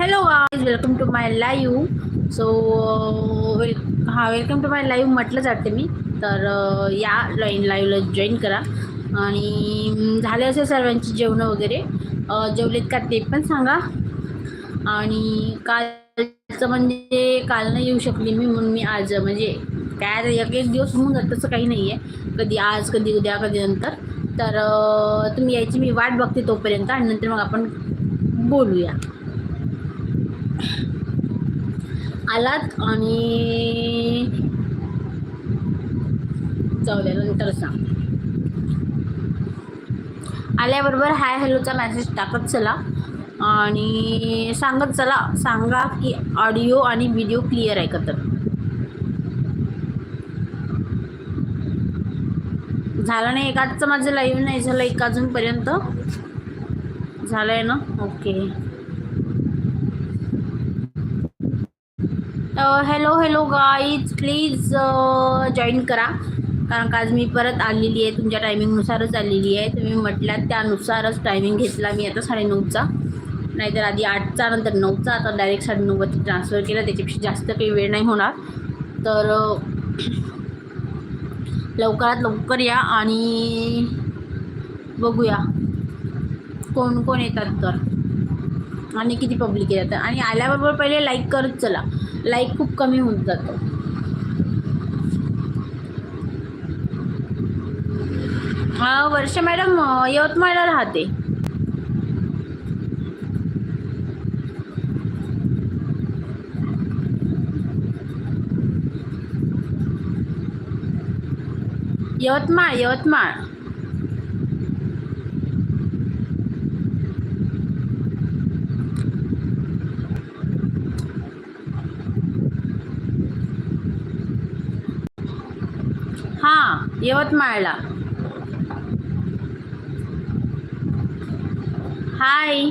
Hello guys welcome to my live so well हां welcome to my live म्हटलं जाते मी. तर या लाईन लाईव्हला जॉईन करा. आणि झाले असे सर्वांची जेवणं वगैरे. जेवलेत का ते पण सांगा. आणि कालचं म्हणजे काल नाही येऊ शकली मी म्हणून मी आज म्हणजे काय एक एक दिवस होऊन जात तसं काही नाही आहे कधी आज कधी उद्या कधी नंतर. तर तुम्ही यायची मी वाट बघते तोपर्यंत. आणि नंतर मग आपण बोलूया. आलात आणि जाऊ नंतर सांग. आल्याबरोबर हाय हॅलोचा मॅसेज टाकत चला. आणि सांगत चला सांगा की ऑडिओ आणि व्हिडिओ क्लिअर आहे का तर. झालं नाही एकाचं माझं लाईव्ह नाही झालं एक अजूनपर्यंत झालं आहे ना? Okay hello hello guys please join करा. कारण का आज मी परत आलेली आहे. तुमच्या टायमिंगनुसारच आलेली आहे. तुम्ही म्हटल्यात त्यानुसारच टायमिंग घेतला मी आता साडेनऊचा. नाहीतर आधी आठचा नंतर नऊचा. आता डायरेक्ट साडेनऊवरती ट्रान्सफर केला. त्याच्यापेक्षा जास्त काही वेळ नाही होणार. तर लवकरात लवकर या आणि बघूया. कोण कोण येतात तर. आणि किती पब्लिक येतात आणि आल्याबरोबर पहिले लाईक करत चला. लाईक खूप कमी होत जातं. वर्ष मॅडम यवतमाळला राहते. यवतमाळ यवतमाळ हां यवतमाळला. हाय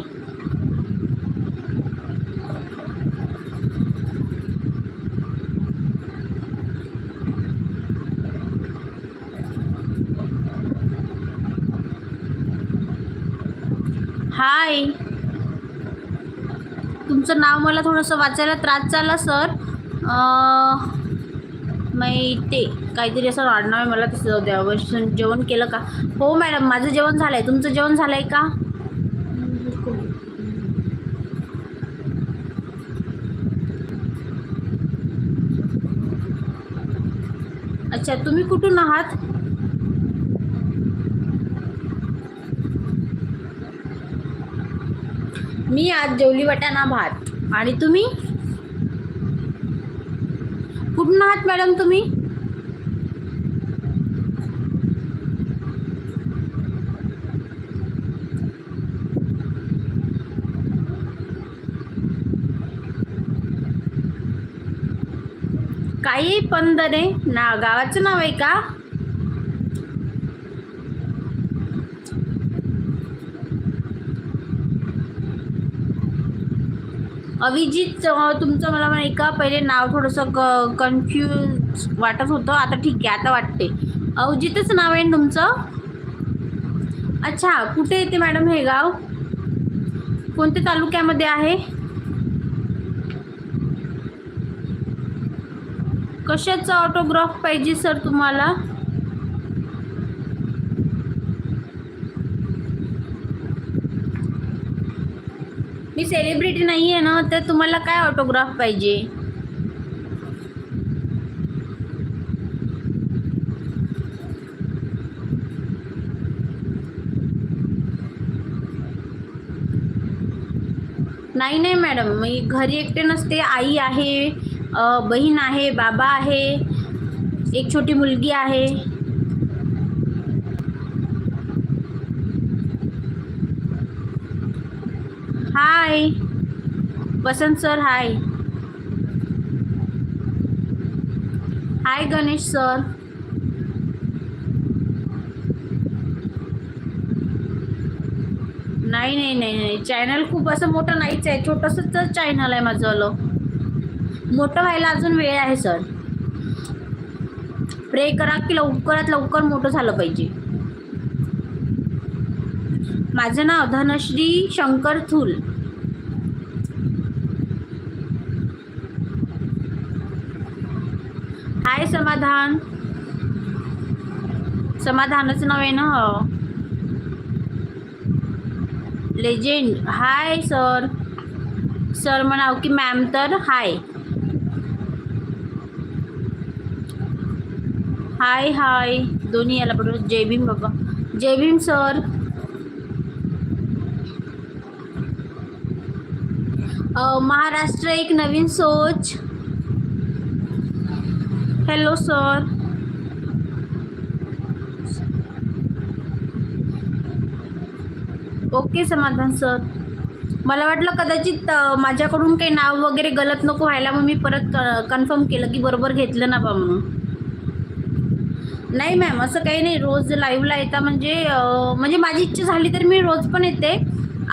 हाय तुमचं नाव मला थोडंसं वाचायला त्रास झाला सर ते काहीतरी असं वाढणार आहे मला तसं द्या. जेवण केलं का? हो मॅडम माझं जेवण झालं आहे तुमचं जेवण झालं आहे का? अच्छा तुम्ही कुठून आहात? मी आज जेवली वाटाणा भात. आणि तुम्ही? कुठून आहात मॅडम तुम्ही? काही पंधरे ना गावाचं नाव आहे का? अभिजित तुमचं मला नाही का पहिले नाव थोडंसं क कन्फ्यूज वाटत होतं. आता ठीक आहे आता वाटते अभिजितच नाव आहे तुमचं? अच्छा कुठे येते मॅडम हे गाव? कोणत्या तालुक्यामध्ये आहे? कशाचा ऑटोग्राफ पाहिजे सर तुम्हाला? मी सेलिब्रिटी नाही आहे ना तर तुम्हाला काय ऑटोग्राफ पाहिजे? नाही नाही मॅडम मी घरी एकटे नसते. आई आहे बहीण आहे बाबा आहे एक छोटी मुलगी आहे. Hi. Vasant sir hi. Hi Ganesh sir. नाही नाही नाही नाही. चॅनल खूप असं मोठं नाहीच आहे. छोटंसंच चॅनल आहे माझं आलं. मोठं व्हायला अजून वेळ आहे सर. प्रे करा की लवकरात लवकर मोठं झालं पाहिजे. माझं नाव धनश्री शंकर थूल. काय समाधान. समाधानाचं नाव आहे ना लेजेंड हाय सर सर म्हणाव की मॅम तर हाय हाय हाय दोन्ही याला बरोबर जय भीम बाबा. जय भीम सर महाराष्ट्र एक नवीन सोच. Hello sir okay Samadhan sir मला वाटलं कदाचित माझ्याकडून काही नाव वगैरे गलत नको व्हायला मग मी परत कन्फर्म केलं की बरोबर घेतलं ना बा म्हणून. नाही मॅम असं काही नाही. रोज लाईव्हला येता म्हणजे म्हणजे माझी इच्छा झाली तर मी रोज पण येते.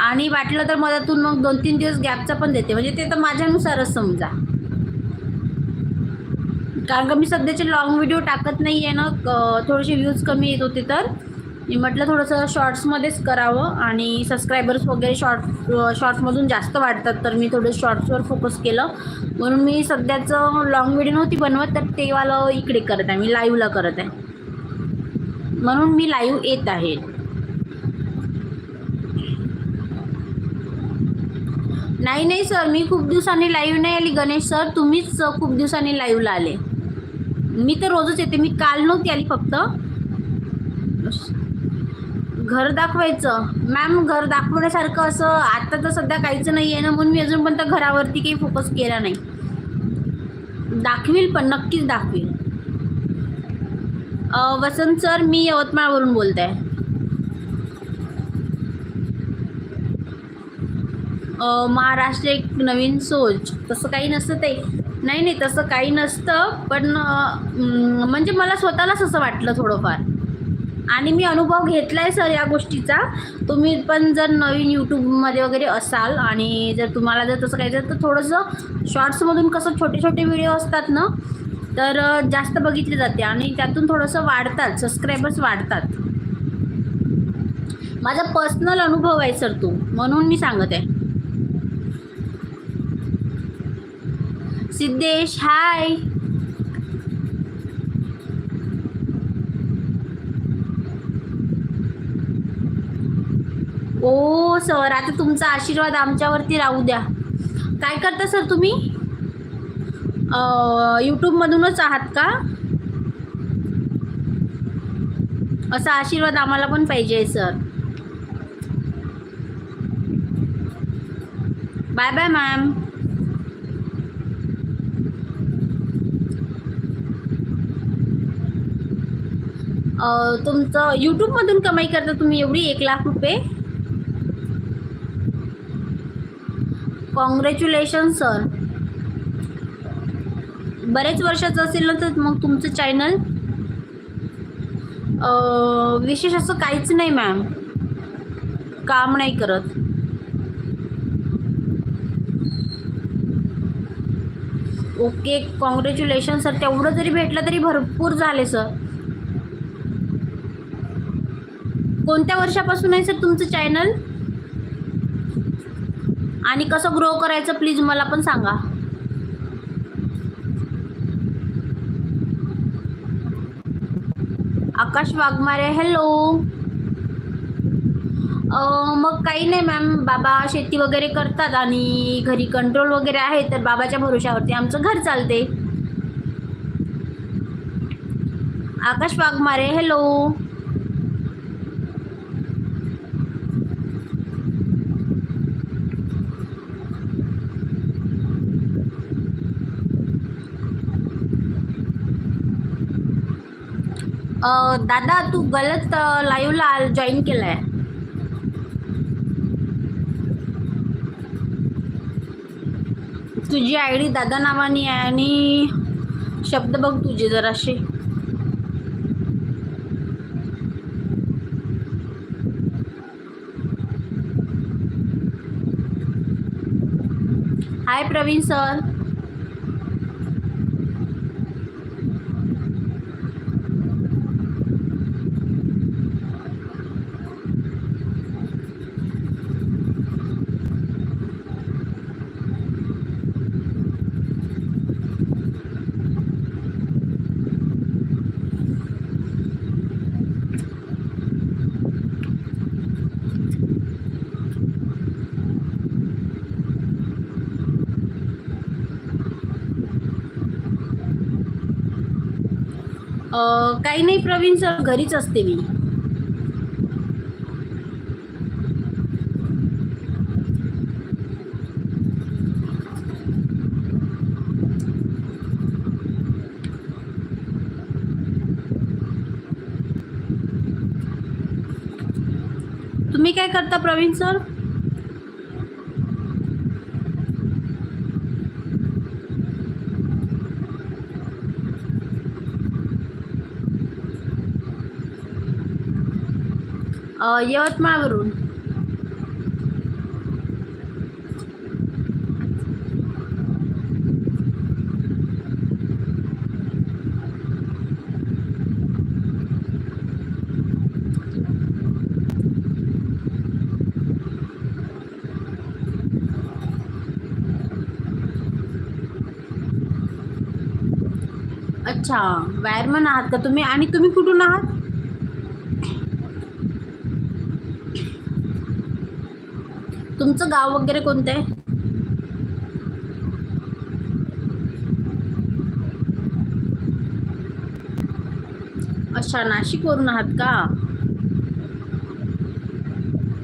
आणि वाटलं तर मधातून मग दोन तीन दिवस गॅपचा पण देते. म्हणजे ते तर माझ्यानुसारच समजा. कारण का मी सध्याचे लॉंग व्हिडिओ टाकत नाही आहे ना क- थोडेसे व्ह्यूज कमी येत होते तर. मी म्हटलं थोडंसं शॉर्ट्समध्येच करावं आणि सबस्क्रायबर्स वगैरे शॉर्ट शॉर्ट्समधून जास्त वाढतात तर मी थोडं शॉर्ट्सवर फोकस केलं. म्हणून मी सध्याचं लॉंग व्हिडिओ नव्हती बनवत तर तेवालं इकडे करत आहे मी लाईव्हला करत आहे. म्हणून मी लाईव्ह येत आहे. नाही नाही सर मी खूप दिवसांनी लाईव्ह नाही आली गणेश सर तुम्हीच खूप दिवसांनी लाईव्हला आले. मी तर रोजच येते. मी काल नव्हती आली फक्त. घर दाखवायचं. मॅम घर दाखवण्यासारखं असं आता तर सध्या काहीच नाही आहे ना म्हणून मी अजूनपर्यंत घरावरती काही फोकस केला नाही. दाखवील पण नक्कीच दाखवील. वसंत सर मी यवतमाळवरून बोलत आहे महाराष्ट्र एक नवीन सोच. तसं काही नसतं ते. नाही नाही तसं काही नसतं पण म्हणजे मला स्वतःलाच असं वाटलं थोडंफार. आणि मी अनुभव घेतला आहे सर या गोष्टीचा. तुम्ही पण जर नवीन यूट्यूबमध्ये वगैरे असाल आणि जर तुम्हाला जर तसं काही तर थोडंसं शॉर्ट्समधून कसं छोटे छोटे व्हिडिओ असतात ना तर जास्त बघितले जाते आणि त्यातून थोडंसं वाढतात सबस्क्रायबर्स वाढतात. माझा पर्सनल अनुभव आहे सर तू म्हणून मी सांगत आहे. सिद्धेश हाय. ओ सर आता तुमचा आशीर्वाद आमच्यावरती राहू द्या. काय करता सर तुम्ही? यूट्यूबमधूनच आहात का? असा आशीर्वाद आम्हाला पण पाहिजे सर. बाय बाय मॅम तुमचं यूट्यूबमधून कमाई करता तुम्ही एवढी एक लाख रुपये? कॉंग्रॅच्युलेशन सर बरेच वर्षाचं असेल ना तर मग तुमचं चॅनल विशेष असं काहीच नाही मॅम काम नाही करत. ओके कॉंग्रॅच्युलेशन सर तेवढं जरी भेटलं तरी भरपूर झाले सर कोणत्या वर्षापासून आहे सर तुमचं चॅनल आणि कसं ग्रो करायचं प्लीज मला पण सांगा. आकाश वाघमारे हॅलो मग काही नाही मॅम बाबा शेती वगैरे करतात आणि घरी कंट्रोल वगैरे आहे तर बाबाच्या भरोशावरती आमचं घर चालते आकाश वाघमारे हॅलो दादा तू गलत लाईव्हला जॉईन केलाय. तुझी आय डी दादा नावानी आहे आणि शब्द बघ तुझे जराशे. हाय प्रवीण सर. काही नाही प्रवीण सर घरीच असते मी. तुम्ही काय करता प्रवीण सर? यवतमाळवरून. अच्छा वायरमन आहात का तुम्ही? आणि तुम्ही कुठून आहात? तुमचं गाव वगैरे कोणतं आहे? अच्छा नाशिकवरून आहात का?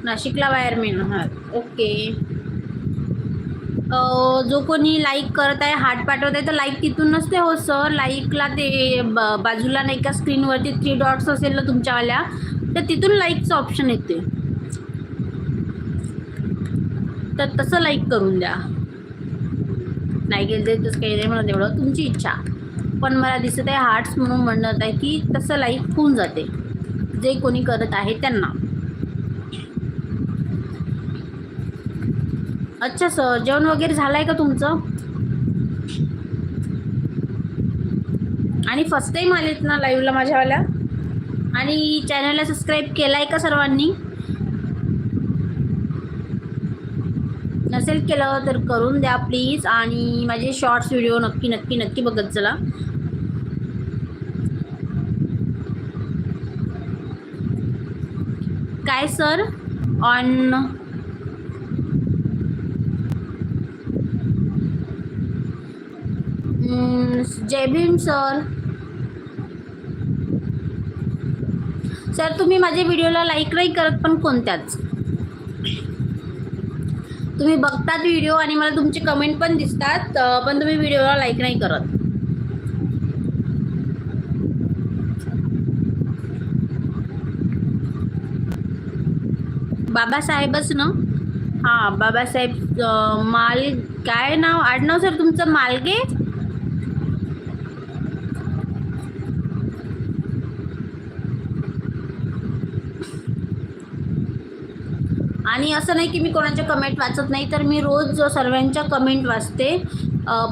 नाशिकला वायरमॅन आहात. ओके. जो कोणी लाईक करत आहे हार्ट पाठवत आहे तर लाईक तिथून नसते हो सर लाईकला ते बाजूला नाही का स्क्रीनवरती थ्री डॉट्स असेल ना तुमच्यावाल्या तर तिथून लाईकचं ऑप्शन येते. तर तसं लाईक करून द्या. नाही गेलं तरी तसं काही नाही म्हणत एवढं तुमची इच्छा. पण मला दिसत आहे हार्ट्स म्हणून म्हणत आहे की तसं लाईक होऊन जाते. जे कोणी करत आहे त्यांना. अच्छा सर जेवण वगैरे झालं आहे का तुमचं? आणि फर्स्ट टाईम आलेत ना लाईव्हला माझ्यावाल्या? आणि चॅनलला सबस्क्राईब केला आहे का सर्वांनी? नसेल केलं तर करून द्या प्लीज. आणि माझे शॉर्ट्स व्हिडिओ नक्की नक्की नक्की बघत चला. काय sir on hmm, Jai Bhim sir sir तुम्ही माझ्या व्हिडिओला लाईक नाही करत पण कोणत्याच? तुम्ही बघतात व्हिडिओ आणि मला तुमचे कमेंट पण दिसतात पण तुम्ही व्हिडिओला लाईक नाही करत. बाबासाहेबच ना? हां बाबासाहेब माल काय नाव? आडनाव सर तुमचं मालगे? आणि असं नाही की मी कोणाच्या कमेंट वाचत नाही तर मी रोज सर्वांच्या कमेंट वाचते.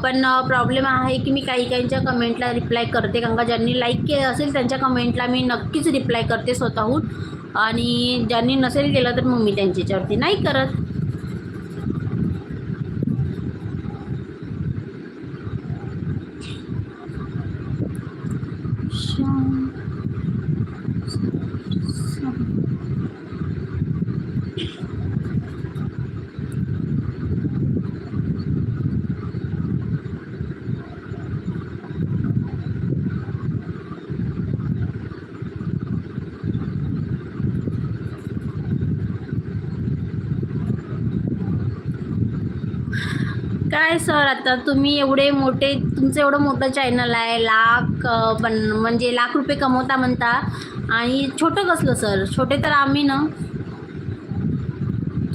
पण प्रॉब्लेम आहे की मी काही काहींच्या कमेंटला रिप्लाय करते. कारण का ज्यांनी लाईक केलं असेल त्यांच्या कमेंटला मी नक्कीच रिप्लाय करते स्वतःहून. आणि ज्यांनी नसेल केलं तर मग मी त्यांच्यावरती नाही करत. काय सर आता तुम्ही एवढे मोठे तुमचं एवढं मोठं चॅनल आहे लाख पण म्हणजे लाख रुपये कमवता म्हणता. आणि छोटं कसलं सर? छोटे तर आम्ही ना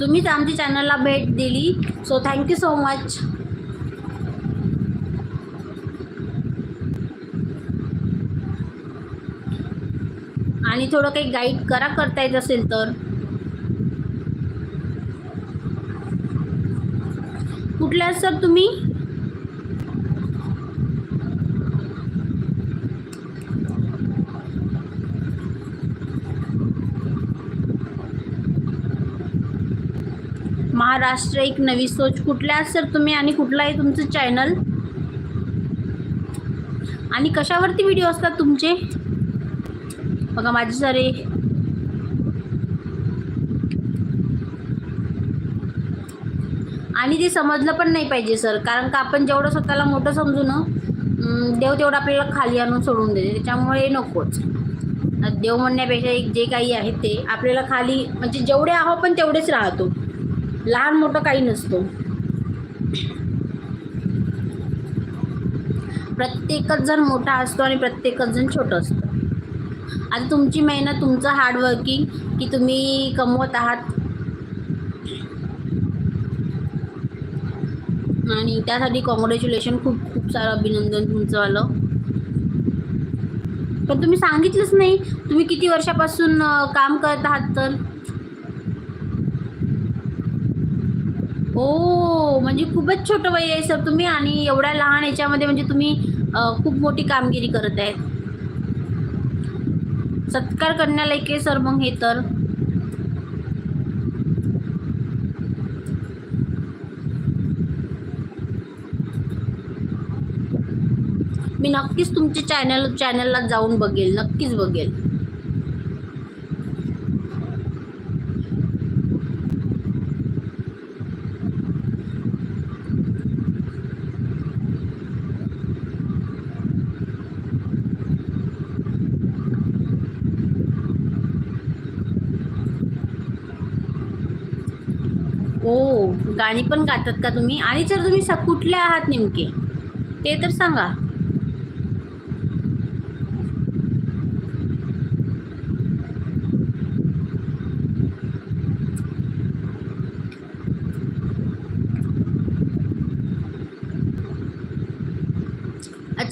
तुम्हीच आमच्या चॅनलला भेट दिली. सो थँक्यू सो मच आणि थोडं काही गाईड करा करता येत असेल तर. कुठले असतात सर तुम्ही? महाराष्ट्र एक नवी सोच. कुठल्या आहात सर तुम्ही आणि कुठलं आहे तुमचं चॅनल आणि कशावरती व्हिडिओ असतात तुमचे? बघा माझे सारे आणि ते समजलं पण नाही पाहिजे सर. कारण का आपण जेवढं स्वतःला मोठं समजू ना देव तेवढं आपल्याला खाली आणून सोडून देते. त्याच्यामुळे नकोच. देव म्हणण्यापेक्षा एक जे काही आहे ते. आपल्याला खाली म्हणजे जेवढे आहो पण तेवढेच राहतो. लहान मोठं काही नसतो. प्रत्येकच जण मोठा असतो आणि प्रत्येकच जण छोटं असतं. आता तुमची मेहनत तुमचं हार्डवर्किंग की तुम्ही कमवत आहात आणि त्यासाठी कॉंग्रॅच्युलेशन खूप खूप सारं अभिनंदन तुमचं आलं पण तुम्ही सांगितलंच नाही तुम्ही किती वर्षापासून काम करत आहात तर? हो म्हणजे खूपच छोटं वय आहे सर तुम्ही आणि एवढ्या लहान याच्यामध्ये म्हणजे तुम्ही खूप मोठी कामगिरी करत आहेत सत्कार करण्यालायक आहे सर मग हे तर. मी नक्कीच तुमचे चॅनल चॅनलला जाऊन बघेल नक्कीच बघेल. ओ गाणी पण गातात का तुम्ही? आणि जर तुम्ही स कुठले आहात नेमके? ते तर सांगा.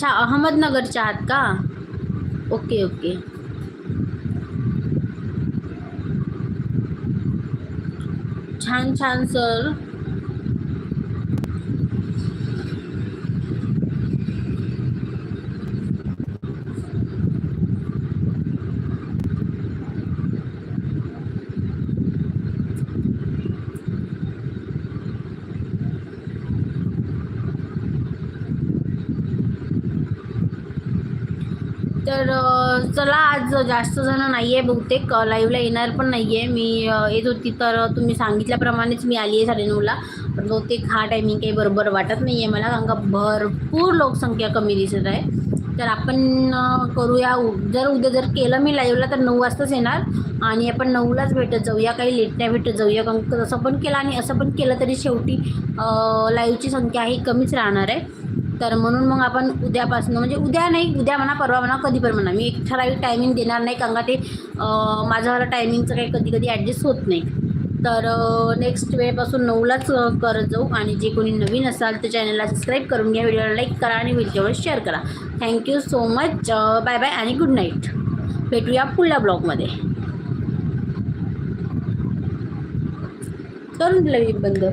अच्छा अहमदनगरच्या आहात का? Okay okay. छान छान सर. तर चला आज जास्त जण नाही आहे बहुतेक लाईव्हला येणार पण नाही आहे मी येत होती तर तुम्ही सांगितल्याप्रमाणेच मी आली आहे साडेनऊला. पण बहुतेक हा टायमिंग काही बरोबर वाटत नाही आहे मला. कारण का भरपूर लोकसंख्या कमी दिसत आहे. तर आपण करूया उ- जर उद्या जर केलं मी लाईव्हला तर नऊ वाजताच येणार. आणि आपण नऊलाच भेटत जाऊया. काही लेट नाही भेटत जाऊया. कारण का तसं पण केलं आणि असं पण केलं तरी शेवटी लाईव्हची संख्या ही कमीच राहणार आहे. तर म्हणून मग आपण उद्यापासून म्हणजे उद्या नाही उद्या म्हणा परवा म्हणा कधी पण म्हणा. मी एक ठराविक टायमिंग देणार नाही कारण का ते माझ्यावाला टायमिंगचं काही कधी कधी ॲडजस्ट होत नाही. तर नेक्स्ट वेळपासून नऊलाच करत जाऊ आणि जे कोणी नवीन असाल तर चॅनलला सबस्क्राईब करून घ्या व्हिडिओला लाईक करा आणि व्हिडिओवर शेअर करा. Thank you so much bye bye आणि गुड नाईट भेटूया पुढल्या ब्लॉगमध्ये करून दिलं बंद.